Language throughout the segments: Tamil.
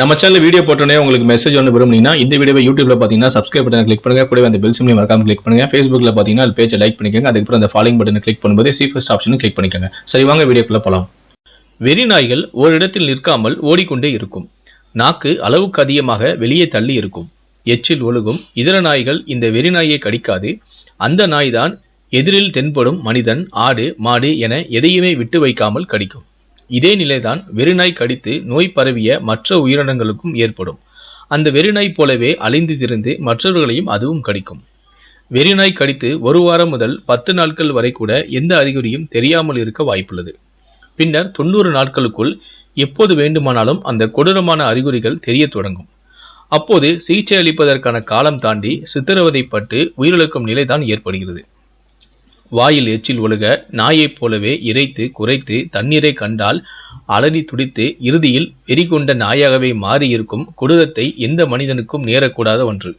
நம்ம சேனல் வீடியோ போட்டோன்னே உங்களுக்கு மெசேஜ் ஒன்று விரும்புனீங்கன்னா இந்த வீடியோ யூடியூப்ல பார்த்தீங்கன்னா சப்ஸ்கிரைப் பட்டனை கிளிக் பண்ணுங்க. கூட அந்த பெல் சிம்லையும் மறக்காம கிளிக் பண்ணுங்க. ஃபேஸ்புக்ல பார்த்தீங்கன்னா அது பேஜை லைக் பண்ணிக்கோங்க. அதுக்கப்புறம் அந்த ஃபாலோயிங் பட்டனை கிளிக் பண்ணும்போது சீஃபஸ்ட் ஆப்ஷனும் கிளிக் பண்ணிக்கோங்க. சரி வாங்க வீடியோக்குள்ள போலாம். வெறி நாய்கள் ஓரிடத்தில் நிற்காமல் ஓடிக்கொண்டே இருக்கும். நாக்கு அளவுக்கு அதிகமாக வெளியே தள்ளி இருக்கும். எச்சில் ஒழுகும். இதர நாய்கள் இந்த வெறி நாயை கடிக்காது. அந்த நாய்தான் எதிரில் தென்படும் மனிதன். ஆடு மாடு என எதையுமே விட்டு வைக்காமல் கடிக்கும். இதே நிலைதான் வெறிநாய் கடித்து நோய் பரவிய மற்ற உயிரினங்களுக்கும் ஏற்படும். அந்த வெறிநாய் போலவே அழிந்து திரிந்து மற்றவர்களையும் அதுவும் கடிக்கும். வெறிநாய் கடித்து ஒரு வாரம் முதல் பத்து நாட்கள் வரை கூட எந்த அறிகுறியும் தெரியாமல் இருக்க வாய்ப்புள்ளது. பின்னர் தொண்ணூறு நாட்களுக்குள் எப்போது வேண்டுமானாலும் அந்த கொடூரமான அறிகுறிகள் தெரியத் தொடங்கும். அப்போது சிகிச்சை அளிப்பதற்கான காலம் தாண்டி சித்திரவதைப்பட்டு உயிரிழக்கும் நிலைதான் ஏற்படுகிறது. வாயில் எச்சில் ஒழுக நாயைப் போலவே இறைத்து குறைத்து தண்ணீரை கண்டால் அலறி துடித்து இறுதியில் வெறி கொண்ட நாயாகவே மாறியிருக்கும் கொடூரத்தை எந்த மனிதனுக்கும் நேரக்கூடாத ஒன்று.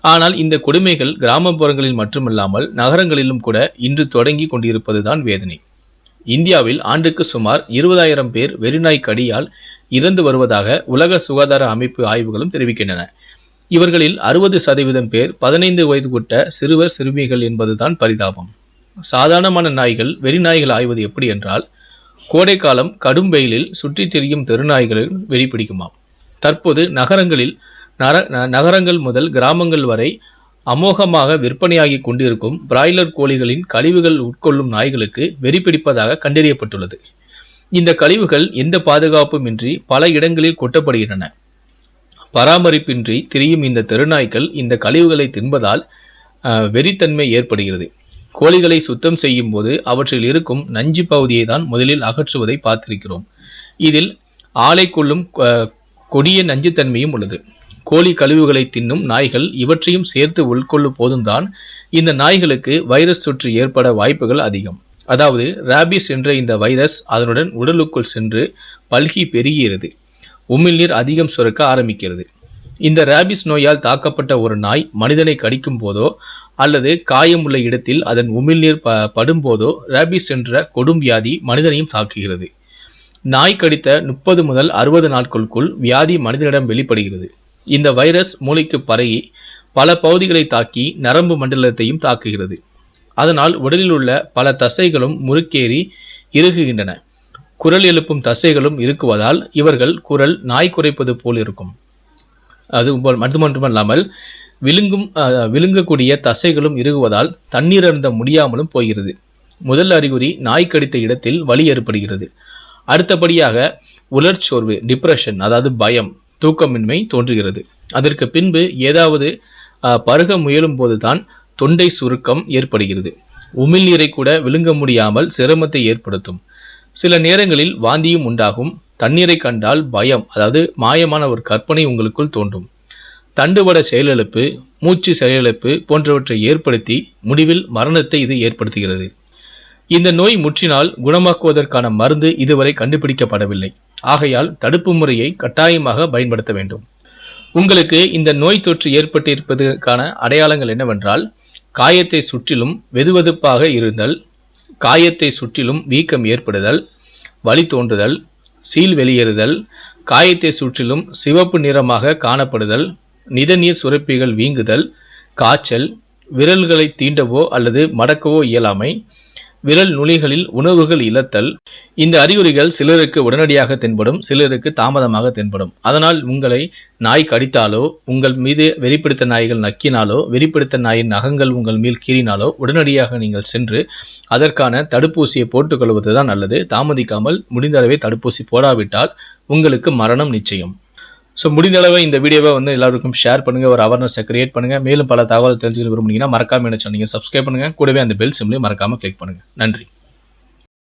ஆனால் இந்த கொடுமைகள் கிராமப்புறங்களில் மட்டுமல்லாமல் நகரங்களிலும் கூட இன்று தொடங்கி கொண்டிருப்பதுதான் வேதனை. இந்தியாவில் ஆண்டுக்கு சுமார் இருபதாயிரம் பேர் வெறிநாய் கடியால் இறந்து வருவதாக உலக சுகாதார அமைப்பு ஆய்வுகளும் தெரிவிக்கின்றன. இவர்களில் அறுபது சதவீதம் பேர் பதினைந்து வயதுக்குட்ட சிறுவர் சிறுமிகள் என்பதுதான் பரிதாபம். சாதாரணமான நாய்கள் வெறிநாய்கள் ஆய்வது எப்படி என்றால் கோடைக்காலம் கடும் வெயிலில் சுற்றித் திரியும் தெருநாய்களில் வெறிப்பிடிக்குமாம் தற்போது நகரங்களில் நர நகரங்கள் முதல் கிராமங்கள் வரை அமோகமாக விற்பனையாகி கொண்டிருக்கும் பிராய்லர் கோழிகளின் கழிவுகள் உட்கொள்ளும் நாய்களுக்கு வெறி பிடிப்பதாக கண்டறியப்பட்டுள்ளது. இந்த கழிவுகள் எந்த பாதுகாப்புமின்றி பல இடங்களில் கொட்டப்படுகின்றன. பராமரிப்பின்றி திரியும் இந்த தெருநாய்கள் இந்த கழிவுகளை தின்பதால் வெறித்தன்மை ஏற்படுகிறது. கோழிகளை சுத்தம் செய்யும் போது அவற்றில் இருக்கும் நஞ்சு பகுதியை தான் முதலில் அகற்றுவதை பார்த்திருக்கிறோம். இதில் ஆலை கொள்ளும் கொடிய நஞ்சுத்தன்மையும் உள்ளது. கோழி கழிவுகளை தின்னும் நாய்கள் இவற்றையும் சேர்த்து உட்கொள்ளும் போதும் தான் இந்த நாய்களுக்கு வைரஸ் தொற்று ஏற்பட வாய்ப்புகள் அதிகம். அதாவது ராபிஸ் என்ற இந்த வைரஸ் அதனுடன் உடலுக்குள் சென்று பல்கி பெருகிறது. உமிழ்நீர் அதிகம் சுரக்க ஆரம்பிக்கிறது. இந்த ராபிஸ் நோயால் தாக்கப்பட்ட ஒரு நாய் மனிதனை கடிக்கும் போதோ அல்லது காயம் உள்ள இடத்தில் அதன் உமிழ்நீர் ப படும்போதோ ராபிஸ் என்ற கொடும் வியாதி மனிதனையும் தாக்குகிறது. நாய் கடித்த முப்பது முதல் அறுபது நாட்களுக்குள் வியாதி மனிதனிடம் வெளிப்படுகிறது. இந்த வைரஸ் மூளைக்கு பரகி பல பகுதிகளை தாக்கி நரம்பு மண்டலத்தையும் தாக்குகிறது. அதனால் உடலில் உள்ள பல தசைகளும் முறுக்கேறி இறுகுகின்றன. குரல் எழுப்பும் தசைகளும் இருக்குவதால் இவர்கள் குரல் நாய் குறைப்பது போல் இருக்கும். அது மட்டும் மட்டுமல்லாமல் விழுங்கும் விழுங்கக்கூடிய தசைகளும் இறுகுவதால் தண்ணீர் அருந்த முடியாமலும் போகிறது. முதல் அறிகுறி நாய் கடித்த இடத்தில் வலி ஏற்படுகிறது. அடுத்தபடியாக உலர்ச்சோர்வு டிப்ரெஷன் அதாவது பயம் தூக்கமின்மை தோன்றுகிறது. அதற்கு பின்பு ஏதாவது பருக முயலும் போதுதான் தொண்டை சுருக்கம் ஏற்படுகிறது. உமிழ்நீரை கூட விழுங்க முடியாமல் சிரமத்தை ஏற்படுத்தும். சில நேரங்களில் வாந்தியும் உண்டாகும். தண்ணீரை கண்டால் பயம் அதாவது மாயமான ஒரு கற்பனை உங்களுக்குள் தோன்றும். தண்டுவட செயலிழப்பு மூச்சு செயலிழப்பு போன்றவற்றை ஏற்படுத்தி முடிவில் மரணத்தை இது ஏற்படுத்துகிறது. இந்த நோய் முற்றினால் குணமாக்குவதற்கான மருந்து இதுவரை கண்டுபிடிக்கப்படவில்லை. ஆகையால் தடுப்பு முறையை கட்டாயமாக பயன்படுத்த வேண்டும். உங்களுக்கு இந்த நோய் தொற்று ஏற்பட்டிருப்பதற்கான அடையாளங்கள் என்னவென்றால் காயத்தை சுற்றிலும் வெதுவெதுப்பாக இருந்தல் காயத்தை சுற்றிலும் வீக்கம் ஏற்படுதல் வலி தோன்றுதல் சீல் வெளியேறுதல் காயத்தை சுற்றிலும் சிவப்பு நிறமாக காணப்படுதல் நிதநீர் சுரப்பிகள் வீங்குதல் காய்ச்சல் விரல்களை தீண்டவோ அல்லது மடக்கவோ இயலாமை விரல் நுனிகளில் உணவுகள் இழத்தல். இந்த அறிகுறிகள் சிலருக்கு உடனடியாக தென்படும் சிலருக்கு தாமதமாக தென்படும். அதனால் உங்களை நாய் கடித்தாலோ உங்கள் மீது வெறிப்பிடித்த நாய்கள் நக்கினாலோ வெறிப்பிடித்த நாயின் நகங்கள் உங்கள் மேல் கீறினாலோ உடனடியாக நீங்கள் சென்று அதற்கான தடுப்பூசியை போட்டுக்கொள்வதுதான் நல்லது. தாமதிக்காமல் முடிந்தளவே தடுப்பூசி போடாவிட்டால் உங்களுக்கு மரணம் நிச்சயம். ஸோ முடிந்த அளவு இந்த வீடியோவை வந்து எல்லாருக்கும் ஷேர் பண்ணுங்க ஒரு அவேர்னஸை கிரியேட் பண்ணுங்க. மேலும் பல தகவல் தெரிஞ்சுக்க விரும்புனீங்கன்னா மறக்காம என்ன சொன்னீங்க சப்ஸ்கிரைப் பண்ணுங்க. கூடவே அந்த பெல் சிம்லையும் மறக்காம கிளிக் பண்ணுங்க. நன்றி.